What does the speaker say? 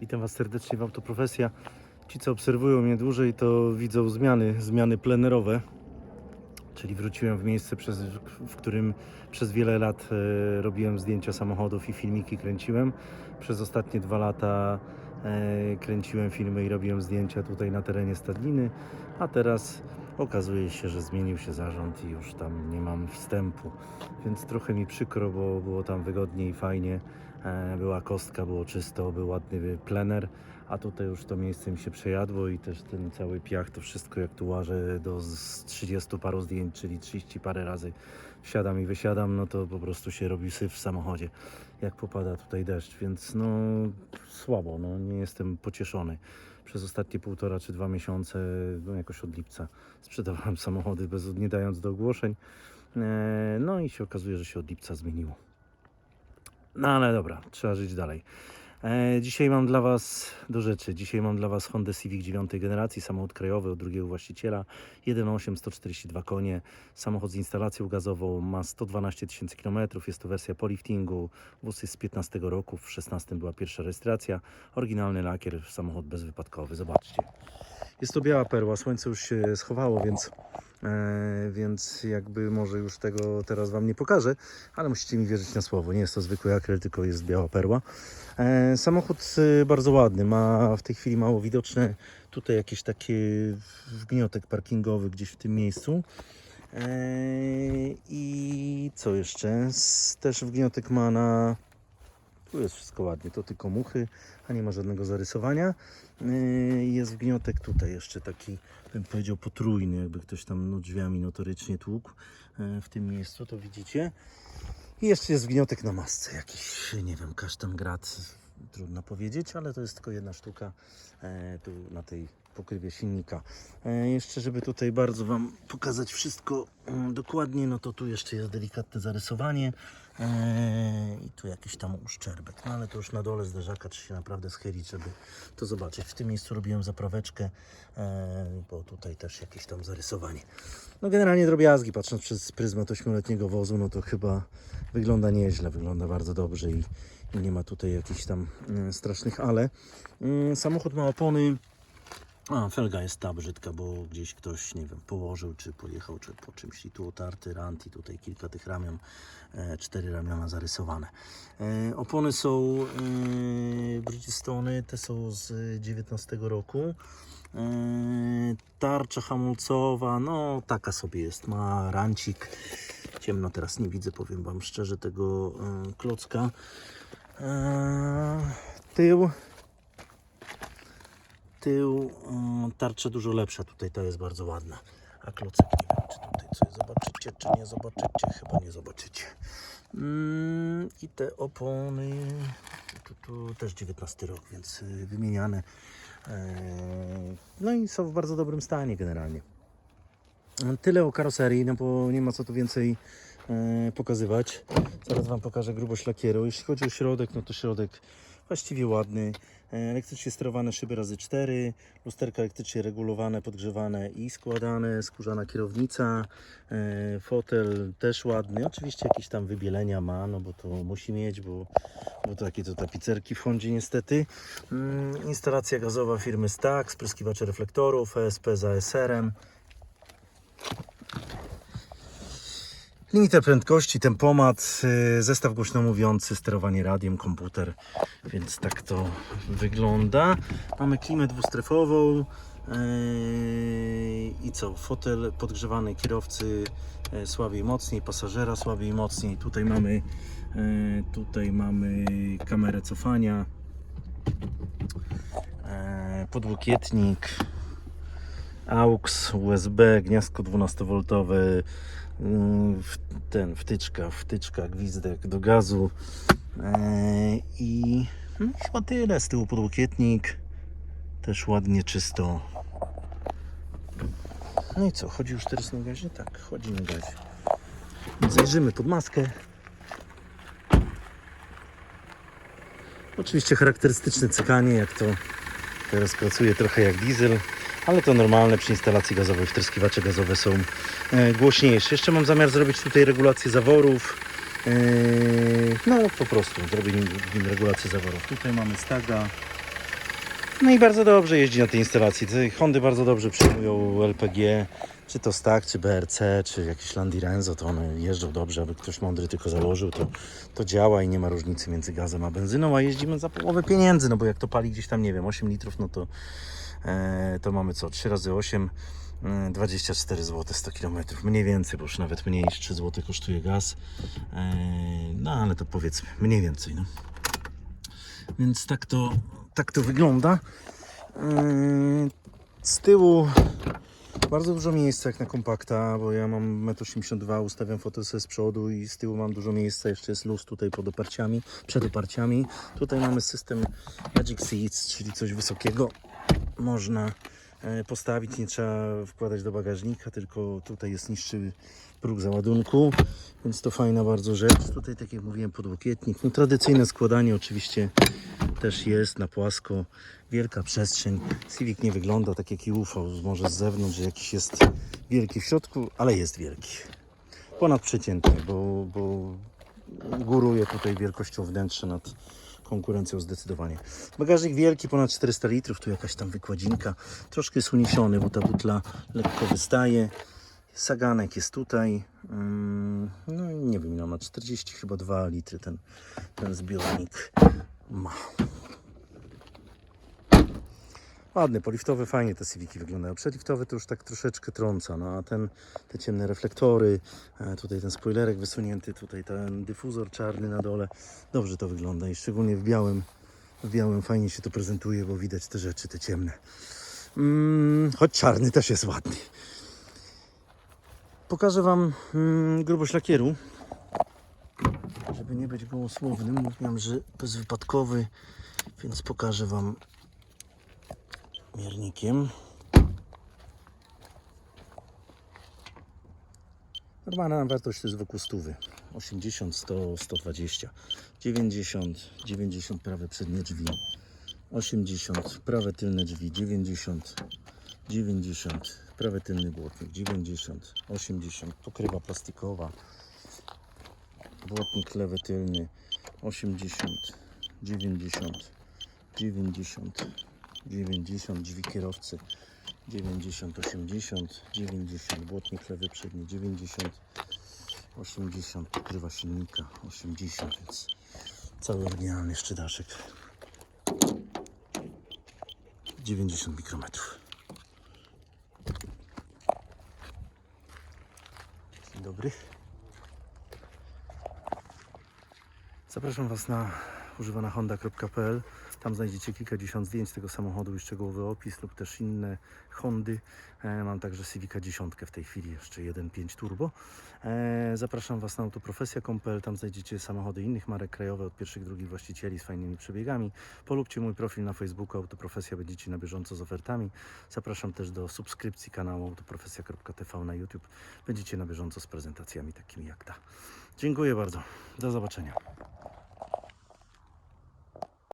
Witam Was serdecznie w Autoprofesja. Ci, co obserwują mnie dłużej, to widzą zmiany, zmiany plenerowe. Czyli wróciłem w miejsce, przez, w którym przez wiele lat e, robiłem zdjęcia samochodów i filmiki kręciłem. Przez ostatnie dwa lata e, kręciłem filmy i robiłem zdjęcia tutaj na terenie Stadliny, a teraz okazuje się, że zmienił się zarząd i już tam nie mam wstępu. Więc trochę mi przykro, bo było tam wygodnie i fajnie. E, Była kostka, było czysto, był ładny plener, a tutaj już to miejsce mi się przejadło i też ten cały piach, to wszystko jak tu łażę do z 30 paru zdjęć, czyli 30 parę razy wsiadam i wysiadam, no to po prostu się robi syf w samochodzie, jak popada tutaj deszcz, więc no słabo, no nie jestem pocieszony. Przez ostatnie półtora czy dwa miesiące, no jakoś od lipca sprzedawałem samochody bez, nie dając do ogłoszeń, E, no i się okazuje, że się od lipca zmieniło. No ale dobra, trzeba żyć dalej. E, dzisiaj mam dla Was do rzeczy. Dzisiaj mam dla Was Honda Civic 9 generacji, samochód krajowy od drugiego właściciela. 1.8, 142 konie, samochód z instalacją gazową, ma 112 tysięcy km, jest to wersja po liftingu, wóz jest z 15 roku, w 16 była pierwsza rejestracja, oryginalny lakier, samochód bezwypadkowy, zobaczcie. Jest to biała perła, słońce już się schowało, więc, więc jakby może już tego teraz Wam nie pokażę, ale musicie mi wierzyć na słowo. Nie jest to zwykły akryl, tylko jest biała perła. E, samochód e, bardzo ładny, ma w tej chwili mało widoczne tutaj jakieś takie wgniotek parkingowy gdzieś w tym miejscu. E, I co jeszcze? Też wgniotek ma na tu jest wszystko ładnie, to tylko muchy, a nie ma żadnego zarysowania. Yy, Jest wgniotek tutaj jeszcze taki, bym powiedział potrójny, jakby ktoś tam no, drzwiami notorycznie tłukł yy, w tym miejscu, to widzicie. I jeszcze jest wgniotek na masce, jakiś, nie wiem, kasztan grat, trudno powiedzieć, ale to jest tylko jedna sztuka e, tu na tej pokrywie silnika. E, jeszcze, żeby tutaj bardzo Wam pokazać wszystko mm, dokładnie, no to tu jeszcze jest delikatne zarysowanie e, i tu jakiś tam uszczerbek, no ale to już na dole zderzaka trzeba się naprawdę schylić, żeby to zobaczyć. W tym miejscu robiłem zapraweczkę, e, bo tutaj też jakieś tam zarysowanie. No generalnie drobiazgi, patrząc przez pryzmat ośmioletniego wozu, no to chyba wygląda nieźle, wygląda bardzo dobrze i, i nie ma tutaj jakichś tam strasznych ale. Mm, samochód ma opony, a, felga jest ta brzydka, bo gdzieś ktoś, nie wiem, położył, czy pojechał, czy po czymś. I tu otarty rant i tutaj kilka tych ramion, e, cztery ramiona zarysowane. E, opony są e, Bridgestone, te są z 19 roku. E, tarcza hamulcowa, no taka sobie jest, ma rancik. Ciemno teraz nie widzę, powiem Wam szczerze, tego e, klocka. E, tył tył, mm, tarcza dużo lepsza, tutaj ta jest bardzo ładna. A klocek nie wiem, czy tutaj coś zobaczycie, czy nie zobaczycie, chyba nie zobaczycie. Mm, I te opony, tu, tu też 19 rok, więc y, wymieniane. Eee, No i są w bardzo dobrym stanie generalnie. Tyle o karoserii, no bo nie ma co tu więcej e, pokazywać. Zaraz Wam pokażę grubość lakieru. Jeśli chodzi o środek, no to środek właściwie ładny. E, Elektrycznie sterowane szyby razy 4, lusterka elektrycznie regulowane, podgrzewane i składane, skórzana kierownica, e, fotel też ładny. Oczywiście jakieś tam wybielenia ma, no bo to musi mieć, bo, bo takie to tapicerki w Hondzie niestety. Mm, Instalacja gazowa firmy Stack, spryskiwacze reflektorów, ESP za SR-em. Limiter prędkości, tempomat, y, zestaw głośno mówiący, sterowanie radiem, komputer, więc tak to wygląda. Mamy klimę dwustrefową yy, i co? Fotel podgrzewany kierowcy yy, słabiej mocniej, pasażera słabiej mocniej. Tutaj mamy, tutaj mamy kamerę cofania, podłokietnik, AUX, USB, gniazdko 12V, mm, ten wtyczka, wtyczka, gwizdek do gazu i no, i chyba tyle. Z tyłu podłokietnik, też ładnie czysto. No i co, chodzi już teraz na gazie? Tak, chodzi na gazie. Zajrzymy pod maskę. Oczywiście charakterystyczne cykanie, jak to Teraz pracuje trochę jak diesel, ale to normalne przy instalacji gazowej. Wtryskiwacze gazowe są e, głośniejsze. Jeszcze mam zamiar zrobić tutaj regulację zaworów. E, no po prostu zrobić nim, regulację zaworów. Tutaj mamy staga, No i bardzo dobrze jeździ na tej instalacji. Te Hondy bardzo dobrze przyjmują LPG, czy to Stack, czy BRC, czy jakieś Landi Renzo, to one jeżdżą dobrze, aby ktoś mądry tylko założył, to, to działa i nie ma różnicy między gazem a benzyną, a jeździmy za połowę pieniędzy, no bo jak to pali gdzieś tam, nie wiem, 8 litrów, no to, to mamy co, 3 razy 8, e, 24 zł 100 km, mniej więcej, bo już nawet mniej niż 3 zł kosztuje gaz, e, no ale to powiedzmy, mniej więcej, no. Więc tak to, tak to wygląda. Yy, Z tyłu bardzo dużo miejsca jak na kompakta, bo ja mam 1,82 m, ustawiam fotel sobie z przodu i z tyłu mam dużo miejsca, jeszcze jest luz tutaj pod oparciami, przed oparciami. Tutaj mamy system Magic Seats, czyli coś wysokiego można e, postawić, nie trzeba wkładać do bagażnika, tylko tutaj jest niższy próg załadunku, więc to fajna bardzo rzecz. Tutaj tak jak mówiłem podłokietnik, no tradycyjne składanie oczywiście też jest na płasko, wielka przestrzeń. Civic nie wygląda tak jak i UFO, może z zewnątrz, że jakiś jest wielki w środku, ale jest wielki. Ponadprzeciętnie, bo, bo góruje tutaj wielkością wnętrza nad konkurencją zdecydowanie. Bagażnik wielki, ponad 400 litrów, tu jakaś tam wykładzinka. Troszkę jest uniesiony, bo ta butla lekko wystaje. Saganek jest tutaj. Mm, No nie wiem, ile ma 40 chyba 2 litry ten, ten zbiornik ma. Ładny, poliftowy, fajnie te Civiki wyglądają. Przedliftowy to już tak troszeczkę trąca, no a ten, te ciemne reflektory, e, tutaj ten spoilerek wysunięty, tutaj ten dyfuzor czarny na dole. Dobrze to wygląda i szczególnie w białym, w białym fajnie się to prezentuje, bo widać te rzeczy, te ciemne. Mm, choć czarny też jest ładny. Pokażę Wam mm, grubość lakieru, żeby nie być gołosłownym. Mówiłem, że bezwypadkowy, więc pokażę Wam miernikiem. Normalna wartość to jest wokół 100. 80, 100, 120, 90, 90 prawe przednie drzwi, 80 prawe tylne drzwi, 90, 90 prawe tylny błotnik, 90, 80 pokrywa plastikowa, błotnik lewy tylny, 80, 90, 90, 90 drzwi kierowcy 90, 80, 90 błotnik lewy przedni 90, 80 pokrywa silnika 80, więc cały oryginalny szczydaczek 90 mikrometrów. Dzień dobry. Zapraszam Was na używanahonda.pl. Tam znajdziecie kilkadziesiąt zdjęć tego samochodu i szczegółowy opis lub też inne Hondy. E, Mam także Civica 10 w tej chwili, jeszcze 1.5 turbo. E, Zapraszam Was na autoprofesja.pl. Tam znajdziecie samochody innych marek krajowe od pierwszych, drugich właścicieli z fajnymi przebiegami. Polubcie mój profil na Facebooku Autoprofesja, będziecie na bieżąco z ofertami. Zapraszam też do subskrypcji kanału autoprofesja.tv na YouTube. Będziecie na bieżąco z prezentacjami takimi jak ta. Dziękuję bardzo. Do zobaczenia.